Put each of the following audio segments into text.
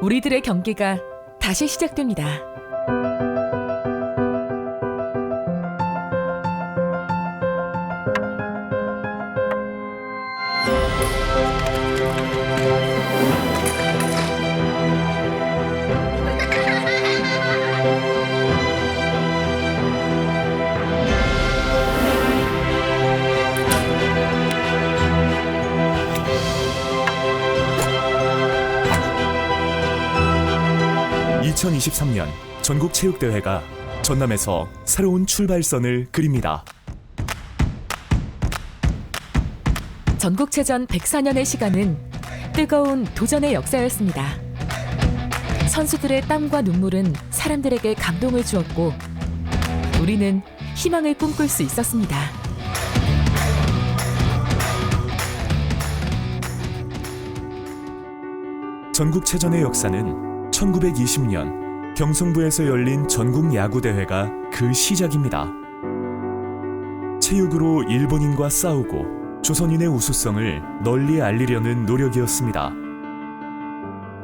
우리들의 경기가 다시 시작됩니다. (2023년) 전국체육대회가 전남에서 새로운 출발선을 그립니다. 전국체전 104년의 시간은 뜨거운 도전의 역사였습니다. 선수들의 땀과 눈물은 사람들에게 감동을 주었고 우리는 희망을 꿈꿀 수 있었습니다. 전국체전의 역사는 1920년 경성부에서 열린 전국 야구대회가 그 시작입니다. 체육으로 일본인과 싸우고 조선인의 우수성을 널리 알리려는 노력이었습니다.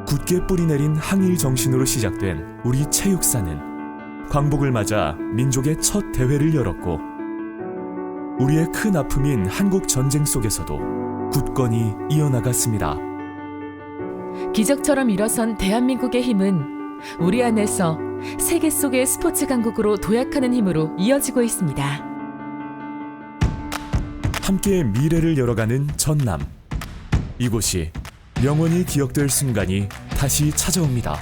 굳게 뿌리내린 항일 정신으로 시작된 우리 체육사는 광복을 맞아 민족의 첫 대회를 열었고 우리의 큰 아픔인 한국 전쟁 속에서도 굳건히 이어나갔습니다. 기적처럼 일어선 대한민국의 힘은 우리 안에서 세계 속의 스포츠 강국으로 도약하는 힘으로 이어지고 있습니다. 함께 미래를 열어가는 전남. 이곳이 영원히 기억될 순간이 다시 찾아옵니다.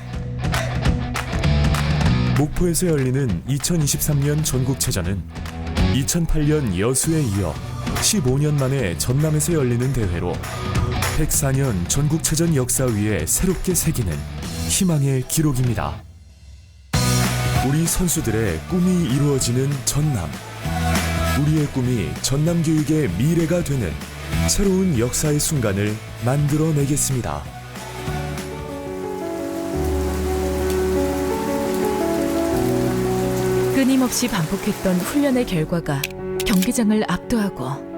목포에서 열리는 2023년 전국체전은 2008년 여수에 이어 15년 만에 전남에서 열리는 대회로 104년 전국체전 역사 위에 새롭게 새기는 희망의 기록입니다. 우리 선수들의 꿈이 이루어지는 전남. 우리의 꿈이 전남 교육의 미래가 되는 새로운 역사의 순간을 만들어내겠습니다. 끊임없이 반복했던 훈련의 결과가 경기장을 압도하고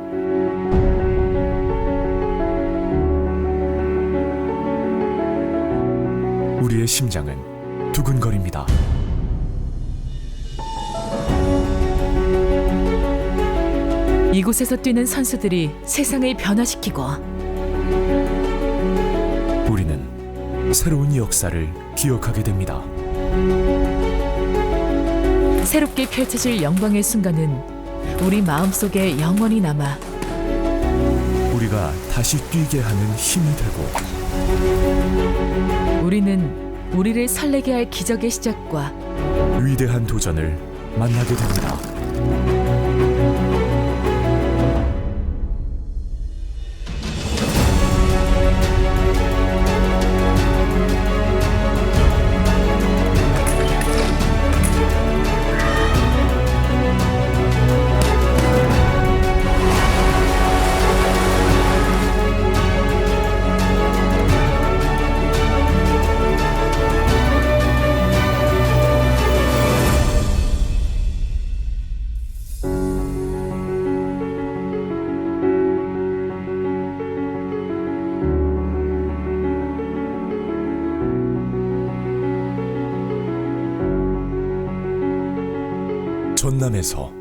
우리의 심장은 두근거립니다. 이곳에서 뛰는 선수들이 세상을 변화시키고 우리는 새로운 역사를 기억하게 됩니다. 새롭게 펼쳐질 영광의 순간은 우리 마음속에 영원히 남아 우리가 다시 뛰게 하는 힘이 되고 우리는 우리를 설레게 할 기적의 시작과 위대한 도전을 만나게 됩니다. 전남에서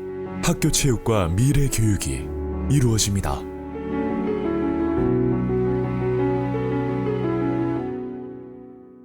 학교 체육과 미래 교육이 이루어집니다.